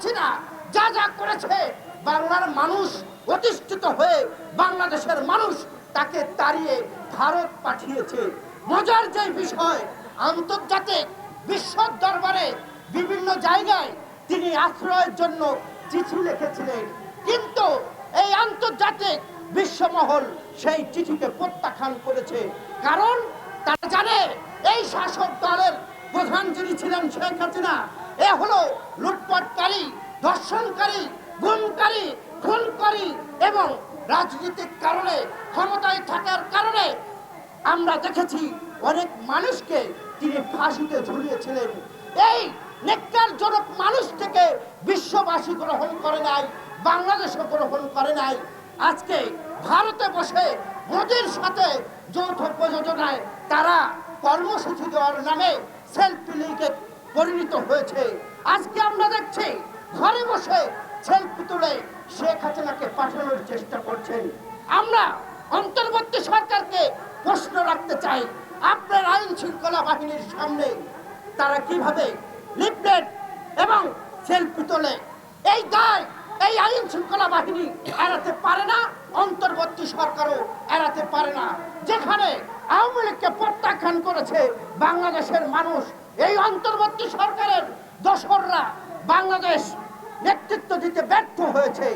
হাসিনা যা যা করেছে বাংলার মানুষ অতিষ্ঠিত হয়ে বাংলাদেশের মানুষ তাকে তাড়িয়ে ভারত পাঠিয়েছে। মজার যে বিষয়, আন্তর্জাতিক বিশ্ব দরবারে বিভিন্ন জায়গায় তিনি আশ্রয়ের জন্য চিঠি লিখেছিলেন। কিন্তু এই আন্তর্জাতিক বিশ্বমহল সেই চিঠিকে প্রত্যাখ্যান করেছে। কারণ তারা জানে, এই শাসক দলের প্রধান যিনি ছিলেন শেখ হাসিনা এ হলো লুটপাটকারী, ধর্ষণকারী, গুমকারী, খুনকারী এবং রাজনৈতিক কারণে, ক্ষমতায় থাকার কারণে আমরা দেখেছি অনেক মানুষকে তিনি ফাঁসিতে ঝুলিয়েছিলেন। এই নেককারজনক মানুষ থেকে বিশ্ববাসী গ্রহণ করে নাই, বাংলাদেশও গ্রহণ করে নাই। আজকে ভারতে বসে মোদির সাথে যৌথ প্রযোজনায় তারা কর্মসূচি দেওয়ার নামে সেলফি লিগে পরিণত হয়েছে। আজকে আমরা দেখছি, ঘরে বসে সেলফি তুলে শেখ হাসিনাকে পাঠানোর চেষ্টা করছেন। আমরা অন্তর্বর্তী সরকারকে প্রশ্ন রাখতে চাই, আপনার আইন শৃঙ্খলা বাহিনীর সামনে তারা কীভাবে লিফলেট এবং সেলফি তোলে? এই দায়, এই আইন শৃঙ্খলা বাহিনী এড়াতে পারে না, অন্তর্বর্তী সরকারও এড়াতে পারে না। যেখানে আওয়ামী লীগকে প্রত্যাখ্যান করেছে বাংলাদেশের মানুষ এই অন্তর্বর্তী সরকারের দোসররা বাংলাদেশ নেতৃত্ব দিতে ব্যর্থ হয়েছে।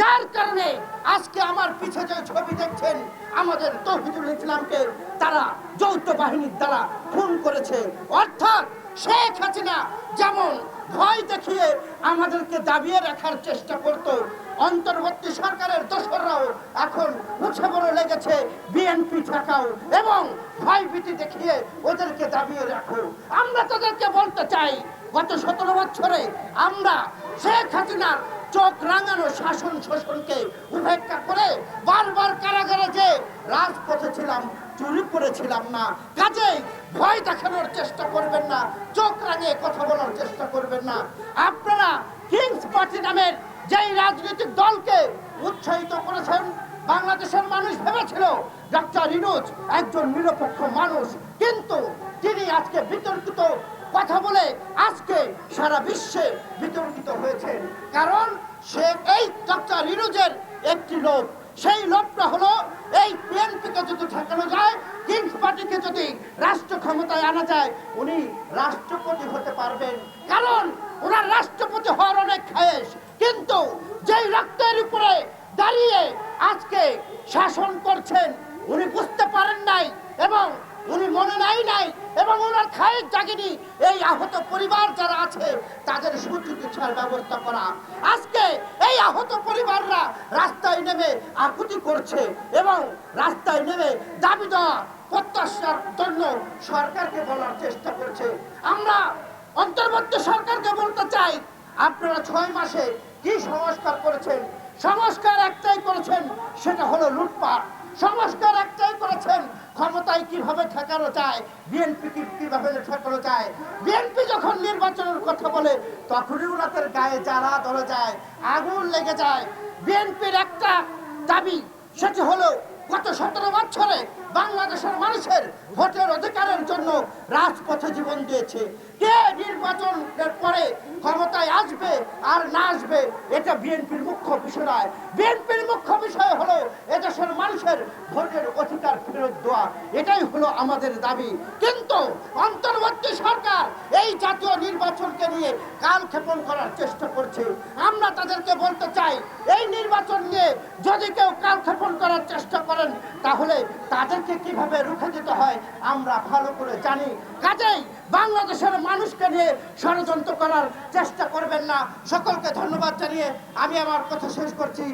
যার কারণে আজকে আমার পিছে যে ছবি দেখছেন, আমাদের তৌহিদুল ইসলামকে তারা যৌথ বাহিনীর দ্বারা খুন করেছে। অর্থাৎ শেখ হাসিনা যেমন ভয় দেখিয়ে আমাদেরকে দাবিয়ে রাখার চেষ্টা করত। অন্তর্বর্তী সরকারের দোসররাও এখন উঠে বড় লেগেছে বিএনপি থাকাও এবং ভয় ভীতি দেখিয়ে ওদেরকে দাবিয়ে রাখো। আমরা তাদেরকে বলতে চাই, গত সতেরো বছরে আমরা শেখ হাসিনার চোখ রাঙানো শাসন শোষণকে উপেক্ষা করে বারবার কারাগারে যে রাজপথে ছিলাম চুরি করেছিলাম না। কাজেই ভয় দেখানোর চেষ্টা করবেন না, চোখ রাঙিয়ে কথা বলার চেষ্টা করবেন না। আপনারা কিংস পার্টি নামের যেই রাজনৈতিক দলকে উৎসাহিত করেছেন, বাংলাদেশের মানুষ ভেবেছিল ডক্টর ইনুজ একজন নিরপেক্ষ মানুষ, কিন্তু তিনি আজকে বিতর্কিত কথা বলে আজকে সারা বিশ্বে বিতর্কিত হয়েছেন। কারণ সে এই ডক্টর ইনুজের একটি লোক। সেই লোকটা হলো এই বিএনপিকে যদি ঠেকানো যায় কিংস পার্টিকে যদি রাষ্ট্র ক্ষমতায় আনা যায়, উনি রাষ্ট্রপতি হতে পারবেন। কারণ ওনার রাষ্ট্রপতি হওয়ার অনেক খায়েশ। কিন্তু যেই রক্তের উপরে দাঁড়িয়ে আজকে শাসন করছেন, উনি বুঝতে পারেন নাই এবং উনি মনে নাই নাই এবং ওনার খায়ের জাগিনি। এই আহত পরিবার যারা আছে, তাদের সুচিকিৎসার ব্যবস্থা করা। আজকে এই আহত পরিবাররা রাস্তায় নেমে আকুতি করছে এবং রাস্তায় নেমে দাবি দেওয়া প্রত্যাশার জন্য সরকারকে বলার চেষ্টা করছে। আমরা অন্তর্বর্তী সরকারকে বলতে চাই, আপনারা ছয় মাসে কি সংস্কার করেছেন? সংস্কার একটাই করেছেন, সেটা হলো লুটপাট। সংস্কার কীভাবে ঠেকানো যায়? বিএনপি কীভাবে ঠেকানো যায়? বিএনপি যখন নির্বাচনের কথা বলে, তখনই ওনাদের গায়ে জ্বালা ধরে যায়, আগুন লেগে যায়। বিএনপির একটা দাবি, সেটি হলো, গত সতেরো বছরে বাংলাদেশের মানুষের ভোটের অধিকারের জন্য রাজপথে জীবন দিয়েছে। কে নির্বাচনের পরে ক্ষমতায় আসবে আর না আসবে এটা বিএনপির মুখ্য বিষয়। নয় বিএনপির মুখ্য বিষয় হলো এদেশের মানুষের ভোটের অধিকার ফেরত দেওয়া। এটাই হলো আমাদের দাবি। কিন্তু অন্তর্বর্তী সরকার এই জাতীয় নির্বাচনকে নিয়ে কালক্ষেপণ করার চেষ্টা করছে। আমরা তাদেরকে বলতে চাই, এই নির্বাচন নিয়ে যদি কেউ কাল কালক্ষেপণ করার চেষ্টা করেন, তাহলে তাদেরকে কীভাবে রুখে দিতে হয়, আমরা ভালো করে জানি। কাজেই বাংলাদেশের মানুষকে নিয়ে ষড়যন্ত্র করার চেষ্টা করবেন না। সকলকে ধন্যবাদ জানিয়ে আমি আমার কথা শেষ করছি।